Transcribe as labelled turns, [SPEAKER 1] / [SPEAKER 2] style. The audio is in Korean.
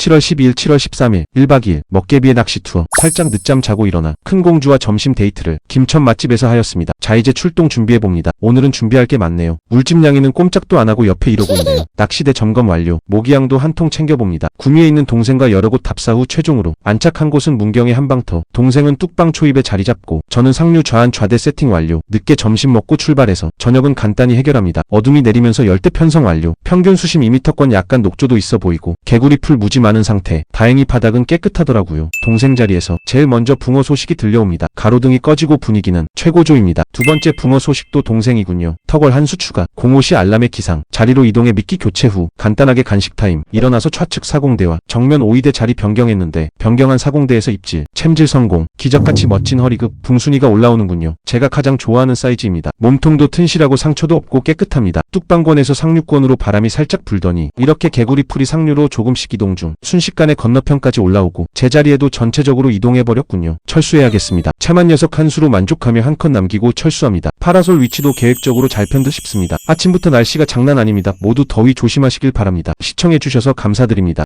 [SPEAKER 1] 7월 12일, 7월 13일, 1박 2일, 먹개비의 낚시 투어. 살짝 늦잠 자고 일어나 큰 공주와 점심 데이트를 김천 맛집에서 하였습니다. 자, 이제 출동 준비해봅니다. 오늘은 준비할 게 많네요. 물집냥이는 꼼짝도 안 하고 옆에 이러고 있네요. 낚시대 점검 완료. 모기향도 한 통 챙겨봅니다. 구미에 있는 동생과 여러 곳 답사 후 최종으로 안착한 곳은 문경의 한방터. 동생은 뚝방 초입에 자리 잡고 저는 상류 좌안 좌대 세팅 완료. 늦게 점심 먹고 출발해서 저녁은 간단히 해결합니다. 어둠이 내리면서 열대 편성 완료. 평균 수심 2m권 약간 녹조도 있어 보이고 개구리 풀 무지 많은 상태. 다행히 바닥은 깨끗하더라고요. 동생 자리에서 제일 먼저 붕어 소식이 들려옵니다. 가로등이 꺼지고 분위기는 최고조입니다. 두 번째 붕어 소식도 동생이군요. 턱월 한 수 추가. 05시 알람의 기상. 자리로 이동해 미끼 교체 후 간단하게 간식 타임. 일어나서 좌측 사공대와 정면 5위대 자리 변경했는데 변경한 사공대에서 입질. 챔질 성공. 기적같이 멋진 허리급 붕순이가 올라오는군요. 제가 가장 좋아하는 사이즈입니다. 몸통도 튼실하고 상처도 없고 깨끗합니다. 뚝방권에서 상류권으로 바람이 살짝 불더니 이렇게 개구리 풀이 상류로 조금씩 이동 중 순식간에 건너편까지 올라오고 제자리에도 전체적으로 이동해버렸군요. 철수해야겠습니다. 참한 녀석 한 수로 만족하며 한 컷 남기고 철수합니다. 파라솔 위치도 계획적으로 잘 편 듯 싶습니다. 아침부터 날씨가 장난 아닙니다. 모두 더위 조심하시길 바랍니다. 시청해주셔서 감사드립니다.